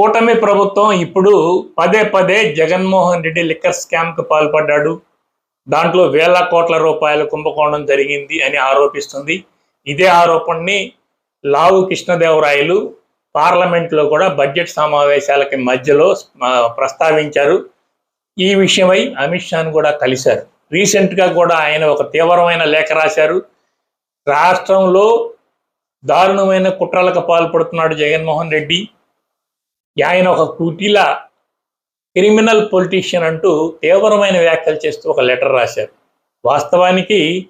కూటమి ప్రభుత్వం ఇప్పుడు పదే పదే జగన్మోహన్ రెడ్డి లిక్కర్ స్కామ్కు పాల్పడ్డాడు. దాంట్లో వేల కోట్ల రూపాయల కుంభకోణం జరిగింది అని ఆరోపిస్తుంది. ఇదే ఆరోపణని లావు కృష్ణదేవరాయలు పార్లమెంట్లో కూడా బడ్జెట్ సమావేశాలకి మధ్యలో ప్రస్తావించారు. ఈ విషయమై అమిత్ షాను కూడా కలిశారు. రీసెంట్గా కూడా ఆయన ఒక తీవ్రమైన లేఖ రాశారు. రాష్ట్రంలో దారుణమైన కుట్రలకు పాల్పడుతున్నాడు జగన్మోహన్ రెడ్డి. ఆయన ఒక కుటిల క్రిమినల్ పొలిటీషియన్ అంటూ తీవ్రమైన వ్యాఖ్యలు చేస్తూ ఒక లెటర్ రాశారు. వాస్తవానికి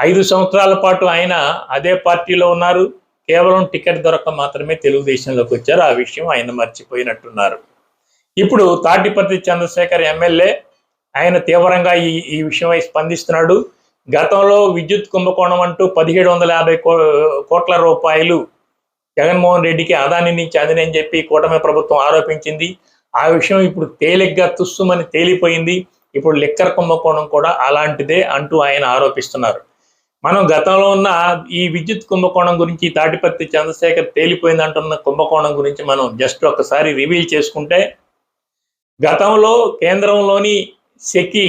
ఐదు సంవత్సరాల పాటు ఆయన అదే పార్టీలో ఉన్నారు. కేవలం టికెట్ దొరక మాత్రమే తెలుగుదేశంలోకి వచ్చారు. ఆ విషయం ఆయన మర్చిపోయినట్టున్నారు. ఇప్పుడు తాటిపర్తి చంద్రశేఖర్ ఎమ్మెల్యే ఆయన తీవ్రంగా ఈ ఈ విషయమై స్పందిస్తున్నాడు. గతంలో విద్యుత్ కుంభకోణం అంటూ పదిహేడు వందల యాభై కో- కోట్ల రూపాయలు జగన్మోహన్ రెడ్డికి అదాని నుంచి అందినని చెప్పి కూటమి ప్రభుత్వం ఆరోపించింది. ఆ విషయం ఇప్పుడు తేలిగ్గా తుస్సుమని తేలిపోయింది. ఇప్పుడు లిక్కర్ కుంభకోణం కూడా అలాంటిదే అంటూ ఆయన ఆరోపిస్తున్నారు. మనం గతంలో ఉన్న ఈ విద్యుత్ కుంభకోణం గురించి తాటిపత్తి చంద్రశేఖర్ తేలిపోయింది అంటున్న కుంభకోణం గురించి మనం జస్ట్ ఒకసారి రివీల్ చేసుకుంటే గతంలో కేంద్రంలోని సెకి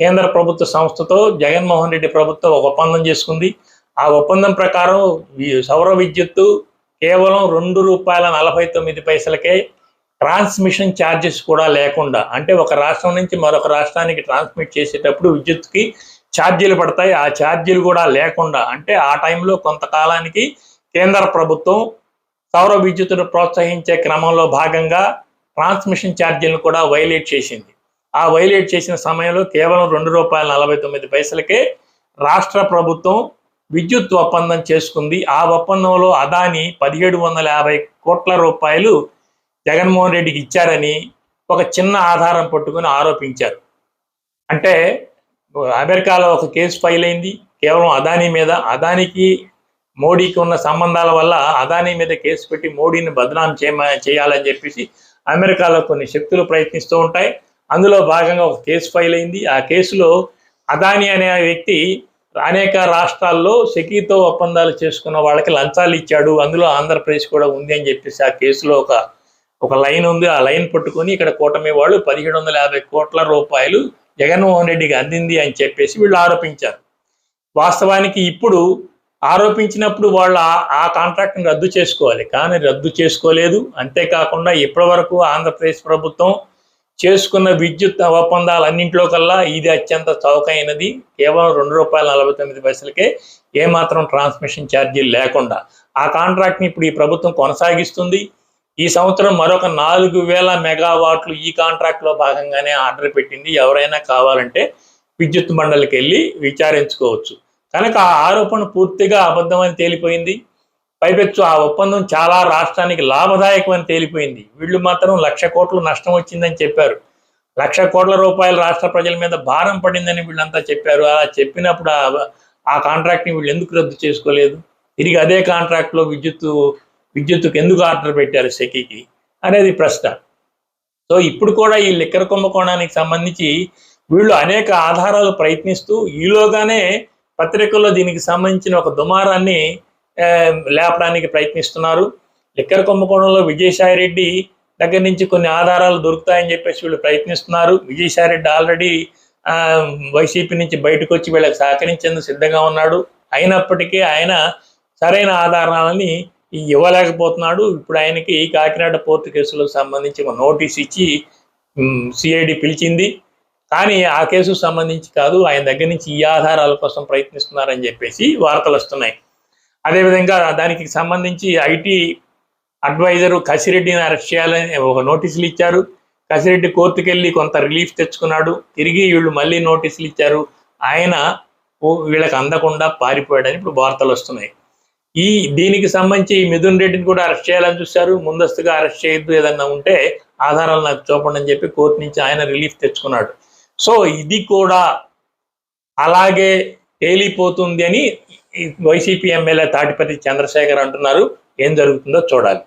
కేంద్ర ప్రభుత్వ సంస్థతో జగన్మోహన్ రెడ్డి ప్రభుత్వం ఒక ఒప్పందం చేసుకుంది. ఆ ఒప్పందం ప్రకారం సౌర విద్యుత్తు కేవలం రెండు రూపాయల నలభై తొమ్మిది పైసలకే ట్రాన్స్మిషన్ ఛార్జెస్ కూడా లేకుండా అంటే ఒక రాష్ట్రం నుంచి మరొక రాష్ట్రానికి ట్రాన్స్మిట్ చేసేటప్పుడు విద్యుత్కి ఛార్జీలు పడతాయి. ఆ ఛార్జీలు కూడా లేకుండా అంటే ఆ టైంలో కొంతకాలానికి కేంద్ర ప్రభుత్వం సౌర విద్యుత్తును ప్రోత్సహించే క్రమంలో భాగంగా ట్రాన్స్మిషన్ ఛార్జీలను కూడా వైలేట్ చేసింది. ఆ వైలేట్ చేసిన సమయంలో కేవలం రెండు రూపాయల నలభై తొమ్మిది పైసలకే రాష్ట్ర ప్రభుత్వం విద్యుత్ ఒప్పందం చేసుకుంది. ఆ ఒప్పందంలో అదాని పదిహేడు వందల యాభై కోట్ల రూపాయలు జగన్మోహన్ రెడ్డికి ఇచ్చారని ఒక చిన్న ఆధారం పట్టుకుని ఆరోపించారు. అంటే అమెరికాలో ఒక కేసు ఫైల్ అయింది. కేవలం అదానీ మీద అదానికి మోడీకి ఉన్న సంబంధాల వల్ల అదానీ మీద కేసు పెట్టి మోడీని బదనాం చేయమ చేయాలని చెప్పేసి అమెరికాలో కొన్ని శక్తులు ప్రయత్నిస్తూ ఉంటాయి. అందులో భాగంగా ఒక కేసు ఫైల్ అయింది. ఆ కేసులో అదానీ అనే వ్యక్తి అనేక రాష్ట్రాల్లో సెకీతో ఒప్పందాలు చేసుకున్న వాళ్ళకి లంచాలు ఇచ్చాడు. అందులో ఆంధ్రప్రదేశ్ కూడా ఉంది అని చెప్పేసి ఆ కేసులో ఒక ఒక లైన్ ఉంది. ఆ లైన్ పట్టుకొని ఇక్కడ కూటమి వాళ్ళు పదిహేడు వందల యాభై కోట్ల రూపాయలు జగన్మోహన్ రెడ్డికి అందింది అని చెప్పేసి వీళ్ళు ఆరోపించారు. వాస్తవానికి ఇప్పుడు ఆరోపించినప్పుడు వాళ్ళు ఆ- కాంట్రాక్ట్ని రద్దు చేసుకోవాలి. కానీ రద్దు చేసుకోలేదు. అంతేకాకుండా ఇప్పటి వరకు ఆంధ్రప్రదేశ్ ప్రభుత్వం చేసుకున్న విద్యుత్ ఒప్పందాలన్నింటిలో కల్లా ఇది అత్యంత చౌకైనది. కేవలం రెండు రూపాయల నలభై తొమ్మిది పైసలకే ఏమాత్రం ట్రాన్స్మిషన్ ఛార్జీలు లేకుండా. ఆ కాంట్రాక్ట్ని ఇప్పుడు ఈ ప్రభుత్వం కొనసాగిస్తుంది. ఈ సంవత్సరం మరొక నాలుగు వేల మెగావాట్లు ఈ కాంట్రాక్ట్లో భాగంగానే ఆర్డర్ పెట్టింది. ఎవరైనా కావాలంటే విద్యుత్ మండలికి వెళ్ళి విచారించుకోవచ్చు. కనుక ఆ ఆరోపణ పూర్తిగా అబద్ధమని తేలిపోయింది. పైపెచ్చు ఆ ఒప్పందం చాలా రాష్ట్రానికి లాభదాయకమని తేలిపోయింది. వీళ్ళు మాత్రం లక్ష కోట్లు నష్టం వచ్చిందని చెప్పారు. లక్ష కోట్ల రూపాయలు రాష్ట్ర ప్రజల మీద భారం పడిందని వీళ్ళంతా చెప్పారు. అలా చెప్పినప్పుడు ఆ- కాంట్రాక్ట్ని వీళ్ళు ఎందుకు రద్దు చేసుకోలేదు? తిరిగి అదే కాంట్రాక్ట్లో విద్యుత్తు విద్యుత్తుకు ఎందుకు ఆర్డర్ పెట్టారు సెకీకి అనేది ప్రశ్న. సో ఇప్పుడు కూడా ఈ లిక్కర్ కుంభకోణానికి సంబంధించి వీళ్ళు అనేక ఆధారాలు ప్రయత్నిస్తూ ఈలోగానే పత్రికల్లో దీనికి సంబంధించిన ఒక దుమారాన్ని లేపడానికి ప్రయత్నిస్తున్నారు. లిక్కర్ కుంభకోణంలో విజయసాయి రెడ్డి దగ్గర నుంచి కొన్ని ఆధారాలు దొరుకుతాయని చెప్పేసి వీళ్ళు ప్రయత్నిస్తున్నారు. విజయసాయిరెడ్డి ఆల్రెడీ వైసీపీ నుంచి బయటకు వచ్చి వీళ్ళకి సహకరించేందుకు సిద్ధంగా ఉన్నాడు. అయినప్పటికీ ఆయన సరైన ఆధారాలని ఇవ్వలేకపోతున్నాడు. ఇప్పుడు ఆయనకి కాకినాడ పోర్టు కేసులకు సంబంధించి ఒక నోటీస్ ఇచ్చి సిఐడి పిలిచింది. కానీ ఆ కేసుకు సంబంధించి కాదు ఆయన దగ్గర నుంచి ఈ ఆధారాల కోసం ప్రయత్నిస్తున్నారని చెప్పేసి వార్తలు వస్తున్నాయి. అదేవిధంగా దానికి సంబంధించి ఐటీ అడ్వైజరు కసిరెడ్డిని అరెస్ట్ చేయాలని ఒక నోటీసులు ఇచ్చారు. కసిరెడ్డి కోర్టుకు వెళ్ళి కొంత రిలీఫ్ తెచ్చుకున్నాడు. తిరిగి వీళ్ళు మళ్ళీ నోటీసులు ఇచ్చారు. ఆయన వీళ్ళకి అందకుండా పారిపోయాడని ఇప్పుడు వార్తలు వస్తున్నాయి. ఈ దీనికి సంబంధించి మిథున్ రెడ్డిని కూడా అరెస్ట్ చేయాలని చూశారు. ముందస్తుగా అరెస్ట్ చేయొద్దు ఏదన్నా ఉంటే ఆధారాలు నాకు చూపండి అని చెప్పి కోర్టు నుంచి ఆయన రిలీఫ్ తెచ్చుకున్నాడు. సో ఇది కూడా అలాగే తేలిపోతుంది అని వైసీపీ ఎమ్మెల్యే తాటిపతి చంద్రశేఖర్ అంటున్నారు. ఏం జరుగుతుందో చూడాలి.